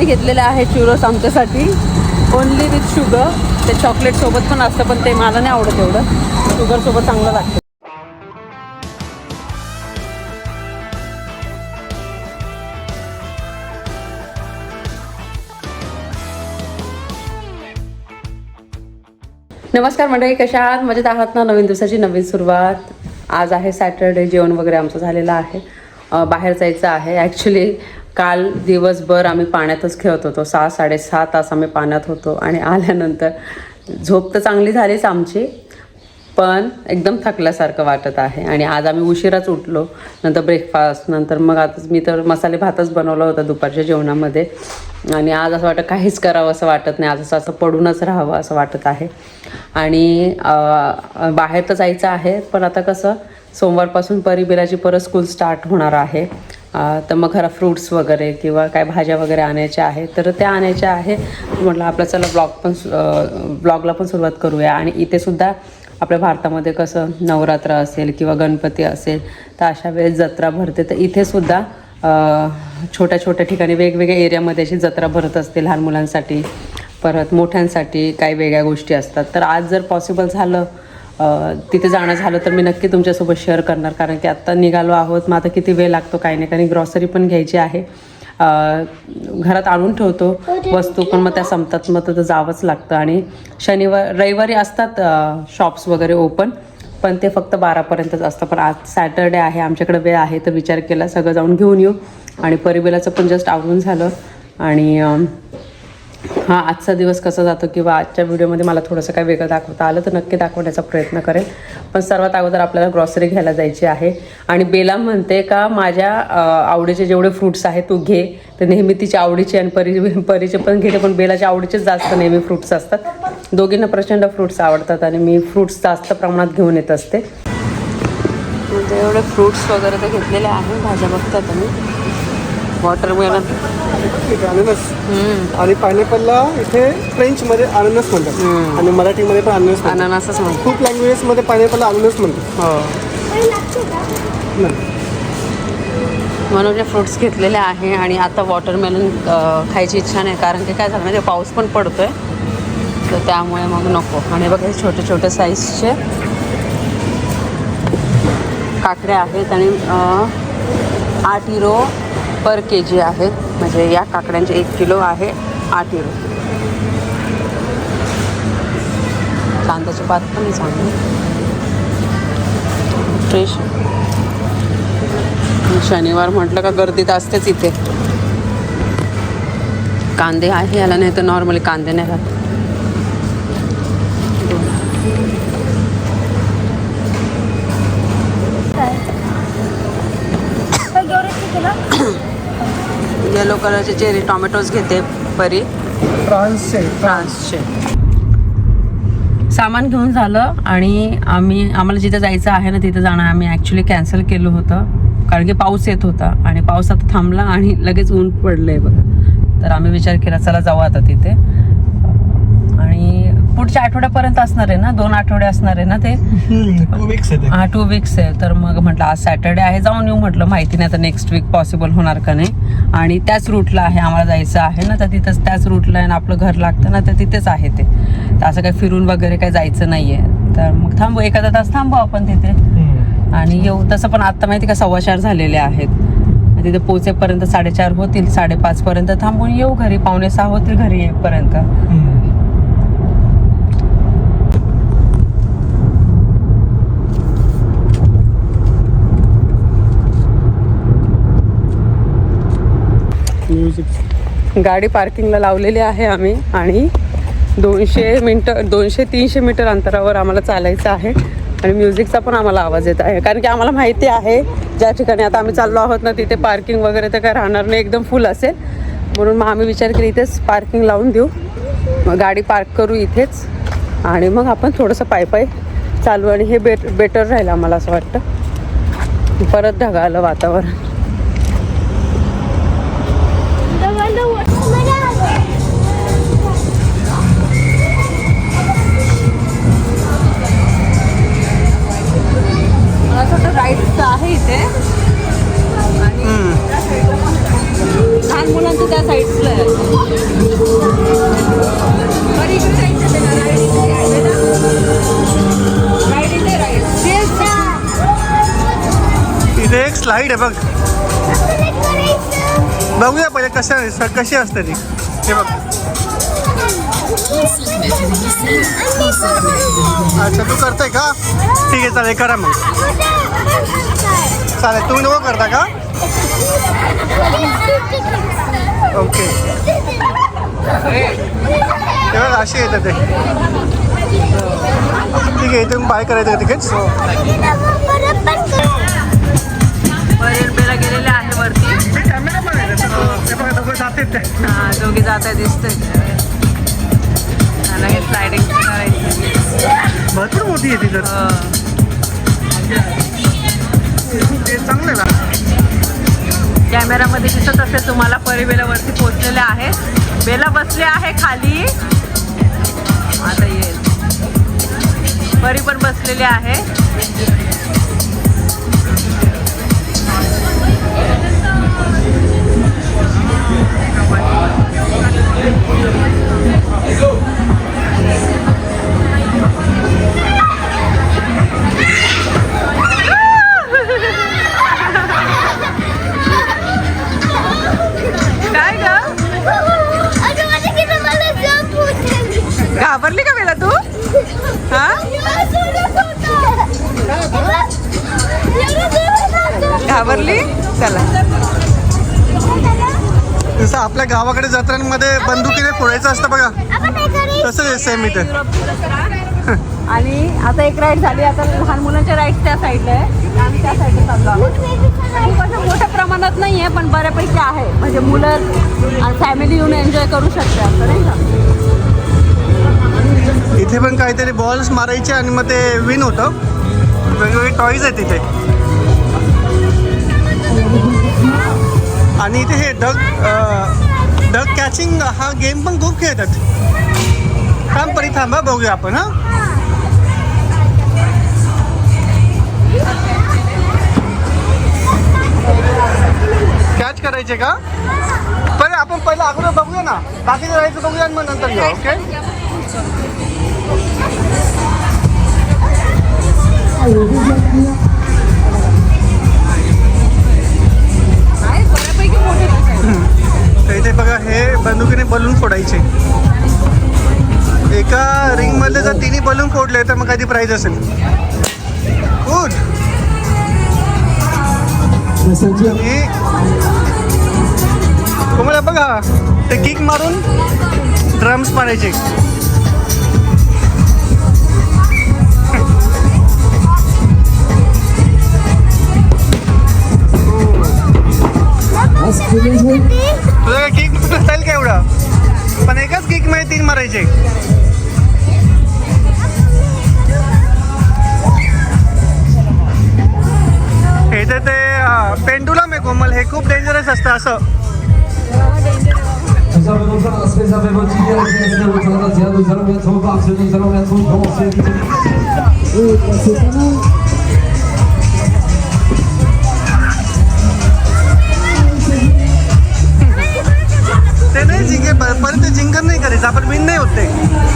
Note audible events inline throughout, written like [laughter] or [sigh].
मी घेतलेलं आहे चुरोस आमच्यासाठी. ओनली विथ शुगर ते चॉकलेट सोबत पण असतं पण ते मला नाही आवडत एवढं. शुगर सोबत चांगलं लागतं. नमस्कार मंडळी कशा आहात? मजेत आहात ना? नवीन दिवसाची नवीन सुरुवात. आज आहे सॅटरडे जेवण वगैरे आमचं झालेलं आहे. बाहेर जायचं आहे. ॲक्च्युली काल दिवसभर आम्ही पाण्यातच खेळत होतो. सहा साडेसहा तास आम्ही पाण्यात होतो आणि आल्यानंतर झोप तर चांगली झालीच आमची पण एकदम थकल्यासारखं वाटत आहे. आणि आज आम्ही उशिराच उठलो नंतर ब्रेकफास्ट नंतर मग आता मी तर मसाले भातच बनवला होता दुपारच्या जेवणामध्ये. आणि आज असं वाटतं काहीच करावं असं वाटत नाही. आज असं असं पडूनच राहावं असं वाटत आहे. आणि बाहेर तर जायचं आहे पण आता कसं सोमवारपासून परिबिलाची परत स्कूल स्टार्ट होणार आहे. तर मग घरा फ्रूट्स वगैरे किंवा काय भाज्या वगैरे आणायच्या आहेत तर त्या आणायच्या आहे म्हटलं आपलं चला ब्लॉग पण ब्लॉगला पण सुरुवात करूया. आणि इथेसुद्धा आपल्या भारतामध्ये कसं नवरात्र असेल किंवा गणपती असेल तर अशा वेळेस जत्रा भरते. तर इथे सुद्धा छोट्या छोट्या ठिकाणी वेगवेगळ्या एरियामध्ये अशी जत्रा भरत असते लहान मुलांसाठी. परत मोठ्यांसाठी काही वेगळ्या गोष्टी असतात. तर आज जर पॉसिबल झालं तिथे जाणं झालं तर मी नक्की तुमच्यासोबत शेअर करणार. कारण की आत्ता निघालो आहोत मग आता किती वेळ लागतो काही नाही. कारण ग्रॉसरी पण घ्यायची आहे. घरात आणून ठेवतो वस्तू पण मग त्या संपतात. मग तर जावंच लागतं. आणि शनिवार रविवारी असतात शॉप्स वगैरे ओपन पण ते फक्त बारापर्यंतच असतं. पण आज सॅटरडे आहे आमच्याकडे वेळ आहे तर विचार केला सगळं जाऊन घेऊन येऊ. आणि परिबिलाचं पण जस्ट आवरून झालं. आणि हा आजचा दिवस कसा जातो किंवा आजच्या व्हिडिओमध्ये मला थोडंसं काय वेगळं दाखवता आलं तर नक्की दाखवण्याचा प्रयत्न करेल पण सर्वात अगोदर आपल्याला ग्रॉसरी घ्यायला जायची आहे. आणि बेला म्हणते का माझ्या आवडीचे जेवढे फ्रुट्स आहेत तू घे. तर नेहमी तिच्या आवडीचे आणि परी परीचे पण घेते पण बेलाच्या आवडीचेच जास्त नेहमी फ्रुट्स असतात. दोघींना प्रचंड फ्रुट्स आवडतात आणि मी फ्रुट्स जास्त प्रमाणात घेऊन येत असते. एवढे फ्रुट्स वगैरे तर घेतलेले आहे भाज्या बघतात मी वॉटरमेलन अननस. आणि पायनॅपलला इथे फ्रेंचमध्ये अननस म्हणतात. आणि मराठीमध्ये पण अननस म्हणतात. अननसच म्हणतो खूप लँग्वेजेसमध्ये पायनॅपलला अननस म्हणतात. हो. म्हणून फ्रुट्स घेतलेले आहे आणि आता वॉटरमेलन खायची इच्छा नाही. कारण की काय झालं माहिती पाऊस पण पडतोय. तर त्यामुळे मग नको. आणि बघा हे छोटे छोटे साईजचे काकड्या आहेत आणि आठ युरो पर के जी आहे. म्हणजे या काकड्यांचे एक किलो आहे आठ किलो कांद्याचे पात पण आहे चांगले. फ्रेश शनिवार म्हटलं का गर्दीत असतेच इथे. कांदे आहे याला नाही तर नॉर्मली कांदे नाही राहत. कलरचे चेरी टोमॅटोज घेते परी. फ्रान्सचे. फ्रान्सचे. सामान घेऊन झालं आणि आम्ही आम्हाला जिथं जायचं आहे ना तिथं जाणं आम्ही ॲक्च्युली कॅन्सल केलं होतं. कारण की पाऊस येत होता आणि पाऊस आता थांबला आणि लगेच ऊन पडलंय बघा. तर आम्ही विचार केला चला जाऊ आता तिथे. पुढच्या आठवड्यापर्यंत असणार आहे ना? दोन आठवडे असणार आहे ना ते? टू वीक्स आहे हा टू वीक्स आहे. तर मग म्हटलं आज सॅटर्डे आहे जाऊन येऊ म्हटलं. माहिती नाही आता नेक्स्ट वीक पॉसिबल होणार का नाही. आणि त्याच रूटला आहे आम्हाला जायचं आहे ना. तर तिथंच त्याच रूटला आहे आणि आपलं घर लागतं ना तर तिथेच आहे ते. तर असं काही फिरून वगैरे काही जायचं नाही आहे तर मग थांबू एखादा तास थांबू आपण तिथे. आणि येऊ. तसं पण आत्ता माहिती का सव्वा चार झालेले आहेत. तिथे पोहोचेपर्यंत साडेचार होतील साडेपाच पर्यंत थांबून येऊ घरी. पावणे सहा होतील घरी येईपर्यंत. म्युझिक गाडी पार्किंगला लावलेली आहे आम्ही आणि दोनशे मिनटं दोनशे तीनशे मीटर अंतरावर आम्हाला चालायचं आहे. आणि म्युझिकचा पण आम्हाला आवाज येत आहे. कारण की आम्हाला माहिती आहे ज्या ठिकाणी आता आम्ही चाललो आहोत ना तिथे पार्किंग वगैरे तर काय राहणार नाही एकदम फुल असेल. म्हणून मग आम्ही विचार केला इथेच पार्किंग लावून देऊ. मग गाडी पार्क करू इथेच. आणि मग आपण थोडंसं पाय पाय चालू आणि हे बेट बेटर राहील आम्हाला असं वाटतं. परत ढगाळलं वातावरण. इथे, right. इथे एक स्लाईड आहे बघ. बघूया पहिले कसं आहे कशी असते ती. हे बघ. अच्छा तू करते का? ठीक आहे चालेल करा मग. चालेल तुम्ही नको करता का? ते बघ अशी येतं ते. ठीक आहे इथून बाय करायचं का कॅमेरामध्ये दिसत असेल तुम्हाला परी बेला पोहोचलेले आहे बेला बसले आहे खाली. आता येईल. परी पण बसलेली आहे. जसं आपल्या गावाकडे जत्रांमध्ये बंदुकीने फोडायचं असतं बघा. आहे सेम इथे. [laughs] आणि आता एक राईड झाली आता लहान मुलांच्या राईड त्या साईडला आहे. आम्ही त्या साईडला चाललो आहोत. मोठ्या प्रमाणात नाही आहे पण बऱ्यापैकी आहे. म्हणजे मुलं आणि फॅमिली येऊन एन्जॉय करू शकते असं नाही का? इथे पण काहीतरी बॉल्स मारायचे आणि मग ते विन होतं. वेगवेगळे टॉईज आहेत इथे. आणि इथे हे डग डग कॅचिंग हा गेम पण खूप खेळतात. थांब परी थांबा बघूया आपण हां? कॅच करायचे का? पण आपण पहिलं अगोदर बघूया ना. बाकीचं राहायचं बघूया आणि मग नंतर घेऊ ओके? आहे तर इथे बघा हे बंदुकीने बलून फोडायचे. एका रिंगमधले जर तिन्ही बलून फोडले तर मग कधी प्राईज असेल. गुड तुम्हाला बघा ते किक मारून ड्रम्स मारायचे. तुला काय किक नसेल का एवढं? पण एकाच किकमध्ये तीन मारायचे. हे तर ते पेंडुलम आहे कोमल. हे खूप डेंजरस असतं असं. जिंकन नाही करायचं आपण विन नाही होते।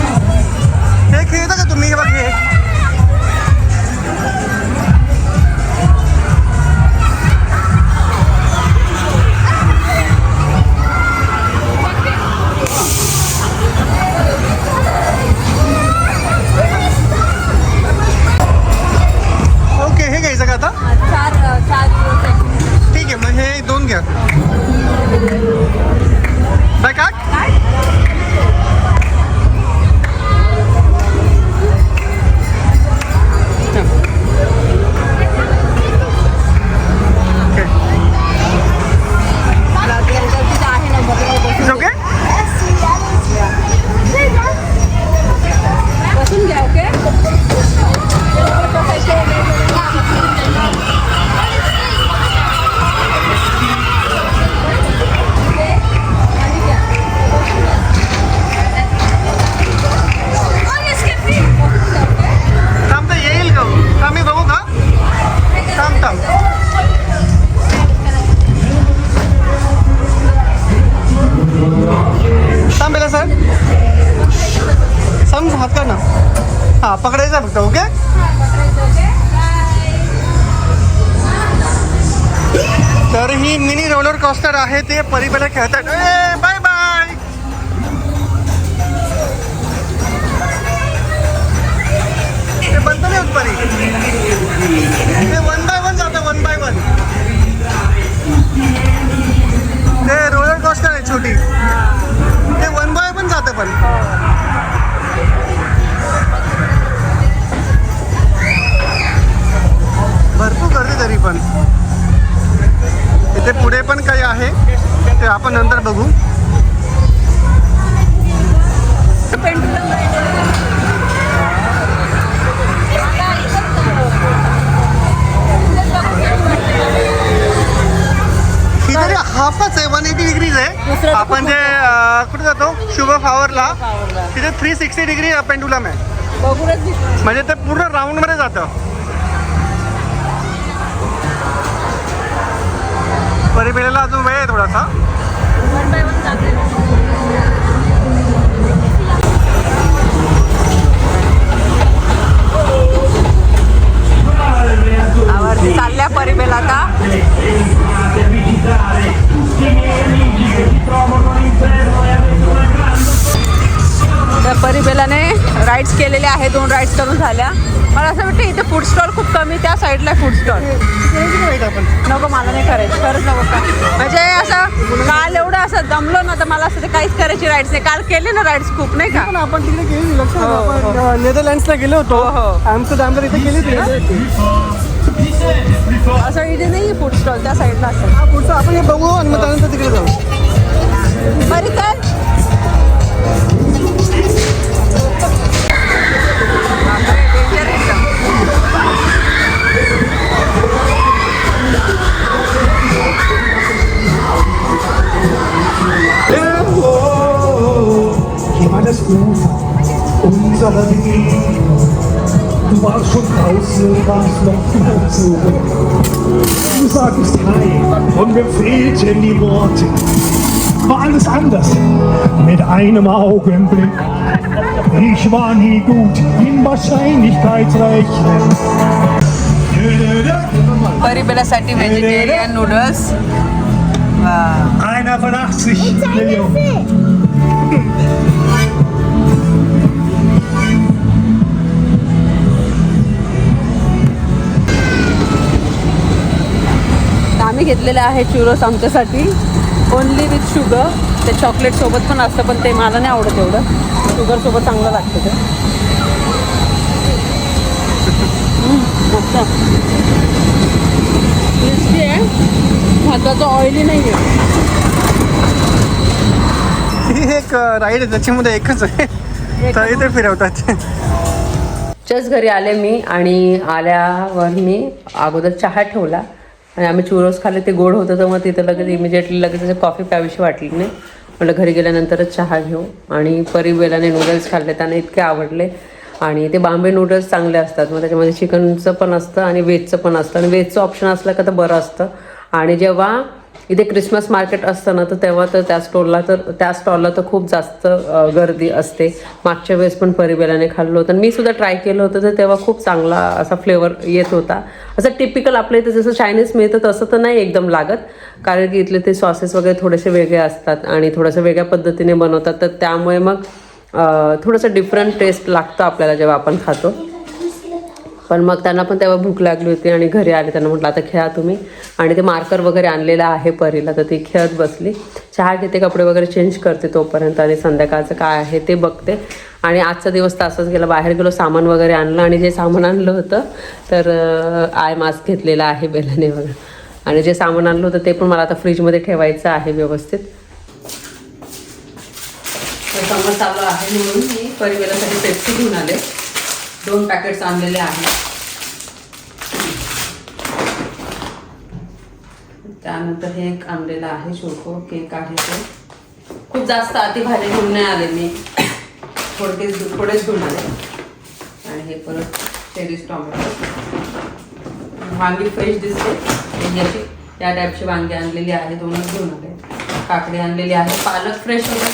मिनी रोलर कॉस्टर आहे ते परीपेला खेळतात. शुभ फ्लॉवरला तिथे थ्री सिक्स्टी डिग्री पेंडुलम आहे. म्हणजे ते पूर्ण राऊंडमध्ये जातं. परिपेलेला अजून वेळ आहे थोडासा. आवरती केलेले आहे दोन राईड्स करून झाल्या. मला असं वाटतं इथे फूड स्टॉल खूप कमी त्या साईडला फूड स्टॉल नको मला नाही करायचं. खरंच नको का म्हणजे असं काल एवढं असं दमलो ना तर मला असं ते काहीच करायची राईड्स नाही. काल केले ना राईड्स खूप नाही का? आपण तिकडे गेली लक्ष हो, हो. आपण नेदरलँड्सला गेलो होतो. हो, हो. आमचं इथे गेली होती. असं इथे नाही फूड स्टॉल त्या साईडला असं हा पुढचं आपण हे बघू आणि मग त्यानंतर तिकडे जाऊ. बरी तर du unserer Weg. Du warst schon draußen und warst noch überzogen. Du sagst Hi und mir fehlten die Worte. War alles anders mit einem Augenblick. Ich war nie gut in Wahrscheinlichkeitsrechnen. Paribelasati Vegetarian Noodles. Wow. Einer von 80 Millionen. आम्ही घेतलेले आहे churros आमच्यासाठी. Only with sugar ते chocolate सोबत पण असतं पण ते मला नाही आवडत एवढं. शुगर सोबत चांगलं लागतं ते. मस्त. क्रिस्पी आहे. भाताचं ऑइली नाही आहे एक राईड आहे त्याच्यामध्ये एकच आहे. तर फिरवतात. जस्ट घरी आले मी आणि आल्यावर मी अगोदर चहा ठेवला. आणि आम्ही चुरोस खाल्ले ते गोड होतं तर मग तिथं लगेच इमिजिएटली लगेच कॉफी प्यावीशी वाटली नाही. म्हटलं घरी गेल्यानंतरच चहा घेऊ. आणि परिबेलाने नूडल्स खाल्ले त्यांना इतके आवडले. आणि ते बांबे नूडल्स चांगले असतात. मग त्याच्यामध्ये चिकनचं पण असतं आणि व्हेजचं पण असतं. आणि व्हेजचं ऑप्शन असलं का तर बरं असतं. आणि जेव्हा इथे क्रिसमस मार्केट असतं ना तर तेव्हा तर त्या स्टॉलला तर त्या स्टॉलला तर खूप जास्त गर्दी असते. मागच्या वेळेस पण परिबेलाने खाल्लं होतं. मी सुद्धा ट्राय केलं होतं तर तेव्हा खूप चांगला असा फ्लेवर येत होता. असं टिपिकल आपल्या इथे जसं चायनीज मिळतं तसं तर नाही एकदम लागत. कारण की इथले ते सॉसेस वगैरे थोडेसे वेगळे असतात आणि थोडंसं वेगळ्या पद्धतीने बनवतात. तर त्यामुळे मग थोडंसं डिफरंट टेस्ट लागतं आपल्याला जेव्हा आपण खातो. पण मग त्यांना पण तेव्हा भूक लागली होती आणि घरी आले त्यांना म्हटलं आता खेळा तुम्ही. आणि ते मार्कर वगैरे आणलेलं आहे परीला तर ती खेळत बसली. चहा घेते कपडे वगैरे चेंज करते तोपर्यंत आणि संध्याकाळचं काय आहे ते बघते. आणि आजचा दिवस तासच गेला बाहेर गेलो सामान वगैरे आणलं आणि जे सामान आणलं होतं तर आय मास्क घेतलेला आहे बेलाने वगैरे. आणि जे सामान आणलं होतं ते पण मला आता फ्रीजमध्ये ठेवायचं आहे व्यवस्थित. समज चालू आहे म्हणून मी परिवारासाठी पेप्सी घेऊन आले. दोन पॅकेट्स आणलेले आहेत. त्यानंतर हे एक आणलेलं आहे छोको केक आहे ते. खूप जास्त अति भाजी घेऊन नाही आले मी. थोडेच थोडेच घेऊन आले. आणि हे परत चेरीज टॉमॅटो वांगी फ्रेश दिसते. याची या टाईपची वांगी आणलेली आहे दोनच घेऊन आले. काकडी आणलेली आहे पालक फ्रेश होते.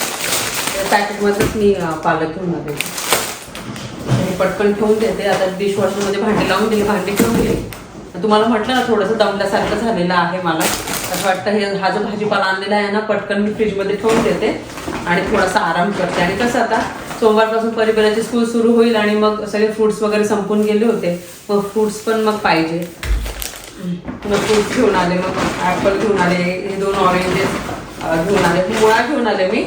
त्या पॅकेटमध्येच मी पालक घेऊन आले. पटकन ठेवून देते. आता डिशवॉशरमध्ये भांडी लावून दिली भांडी ठेवून दिली. तुम्हाला म्हटलं ना थोडंसं दमल्यासारखं झालेलं आहे मला. असं वाटतं हे हा जो भाजीपाला आणलेला आहे ना पटकन मी फ्रीजमध्ये ठेवून देते आणि थोडासा आराम करते. आणि कसं आता सोमवारपासून परिवाराची स्कूल सुरू होईल आणि मग सगळे फ्रुट्स वगैरे संपून गेले होते. मग फ्रुट्स पण मग पाहिजे. मग फ्रुट्स घेऊन आले मग ॲपल घेऊन आले हे दोन ऑरेंजेस घेऊन आले मुळा घेऊन आले मी.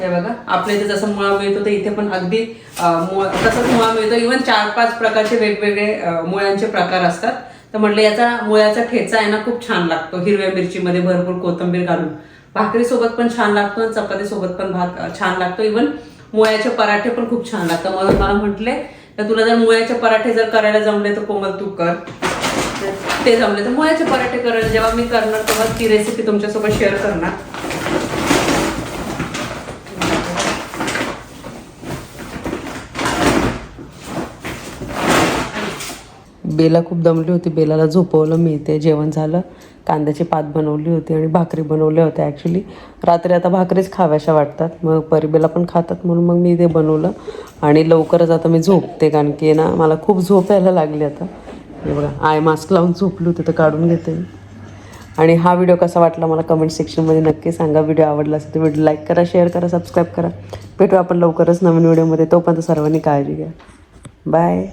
हे बघा आपल्या इथे जसं मुळा मिळतो तर इथे पण अगदी तसंच मुळा मिळतो. इव्हन चार पाच प्रकारचे वेगवेगळे मुळ्यांचे प्रकार असतात. तर म्हटलं याचा मुळ्याचा ठेचा आहे ना खूप छान लागतो. हिरव्या मिरचीमध्ये भरपूर कोथिंबीर घालून. भाकरीसोबत पण छान लागतो आणि चपातीसोबत पण भात छान लागतो. इव्हन मुळ्याचे पराठे पण खूप छान लागतात. म्हणून मला म्हटले तर तुला जर मुळ्याचे पराठे जर करायला जमले तर कोमल तू कर. ते जमले तर मुळ्याचे पराठे करायला जेव्हा मी करणार तेव्हा ती रेसिपी तुमच्यासोबत शेअर करणार. बेला खूप दमली होती. बेलाला झोपवलं मी ते जेवण झालं. कांद्याची पात बनवली होती आणि भाकरी बनवल्या होत्या ॲक्च्युली रात्री आता भाकरीच खाव्याशा वाटतात. मग परिबेला पण खातात म्हणून मग मी ते बनवलं. आणि लवकरच आता मी झोपते कारण की ना मला खूप झोप यायला लागली आता. हे बघा आय मास्क लावून झोपली होती तर काढून घेते मी. आणि हा व्हिडिओ कसा वाटला मला कमेंट सेक्शनमध्ये नक्की सांगा. व्हिडिओ आवडला असेल तर व्हिडिओ लाईक करा शेअर करा सबस्क्राईब करा. भेटू आपण लवकरच नवीन व्हिडिओमध्ये तोपर्यंत सर्वांनी काळजी घ्या. बाय